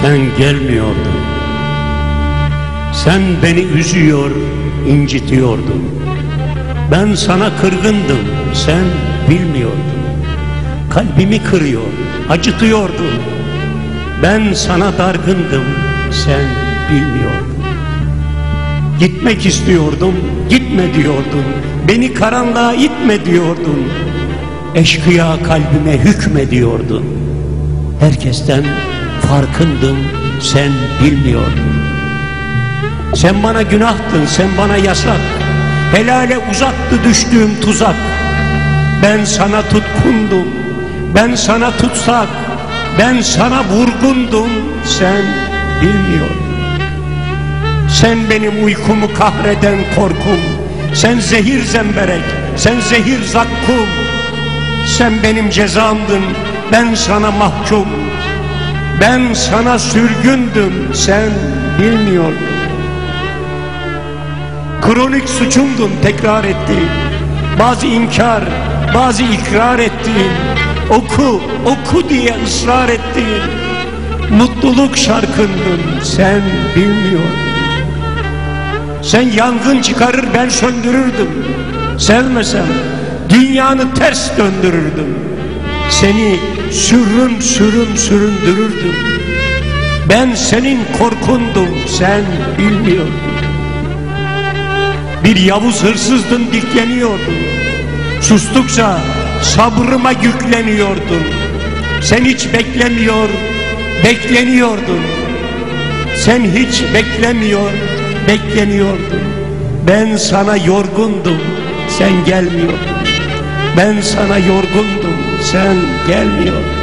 Sen gelmiyordun. Sen beni üzüyor, incitiyordun. Ben sana kırgındım, sen bilmiyordun. Kalbimi kırıyor, acıtıyordun. Ben sana dargındım, sen bilmiyordun. Gitmek istiyordum, gitme diyordun. Beni karanlığa itme diyordun. Eşkıya kalbime hükme diyordun. Herkesten farkındım, sen bilmiyordun. Sen bana günahtın, sen bana yasak. Helale uzaktı düştüğüm tuzak. Ben sana tutkundum, ben sana tutsak. Ben sana vurgundum, sen bilmiyordun. Sen benim uykumu kahreden korkum. Sen zehir zemberek, sen zehir zakkum. Sen benim cezamdın, ben sana mahkum. Ben sana sürgündüm, sen bilmiyordun. Kronik suçumdun tekrar ettiğin. Bazı inkar, bazı ikrar ettiğin. Oku, oku diye ısrar ettiğin. Mutluluk şarkındın, sen bilmiyordun. Sen yangın çıkarır ben söndürürdüm. Sevmesem dünyanı ters döndürürdüm. Seni sürüm sürüm süründürürdüm. Ben senin korkundum sen bilmiyordun. Bir yavuz hırsızdın dikleniyordun. Sustukça sabrıma yükleniyordun. Sen hiç beklemiyor, bekleniyordun. Sen hiç beklemiyor, bekleniyordun. Ben sana yorgundum, sen gelmiyordun. Ben sana yorgundum, sen gelmiyordun.